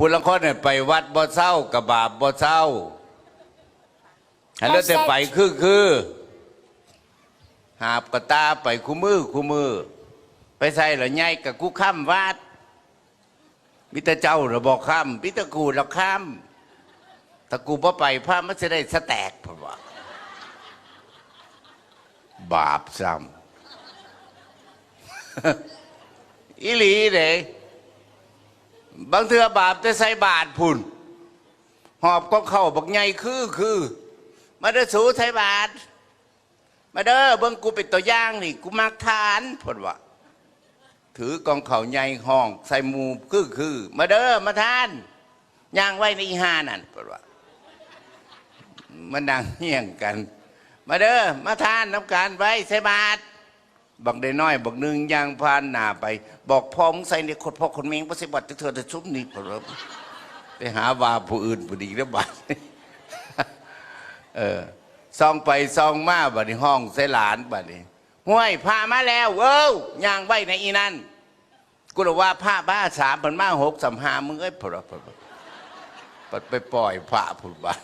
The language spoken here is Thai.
ผู้ละคนเนี่ยไปวัดบ่เศร้ากับบาปบ่เศร้าอันแล้วแต่ไปคือคือ หาบกระตาไปคู่มือคู่มือ ไปใส่ละไงกับกูข้ามวัดมิตรเจ้าระบอกข้ามมิตรกูเราข้ามถ้ากูบ่ไปพระมันจะได้สแตกเพราะว่าบาปซ้ำอีหลีเด้ บางเทือบาปจะใส่บาทพุ่น หอบก็เข้าบักใหญ่คือคือ มาเด้อสูใส่บาท มาเด้อเบิ่งกูเป็นตัวอย่างนี่ กูมักทานพุ่นว่าถือกองเข่าใหญ่ห้อง ใส่มูคือคือ มาเด้อมาทานย่างไว้ในอีหานั่นพุ่นว่ามันดังเฮี้ยงกัน มาเด้อมาทานน้ำการไว้ใส่บาท บักได้น้อยบักหนึงย่างพานหน้าไป บอกพ่อมึงใส่ในคนพ่อคนเมงปฏิบัติเธอจะชุบนี่พอไปหาว่าผู้อื่นผู้ดีแล้วบัดเออซองไปซองมาบัดนี้ห้องใส่หลานบัดนี้ห้วยพามาแล้วเว้าย่างไว้ในอีนั่นกูเลยว่าผ้าบ้าสามพันมาหกสามหามึงเอ้ยพอพอพอไปปล่อยพระผุดบัด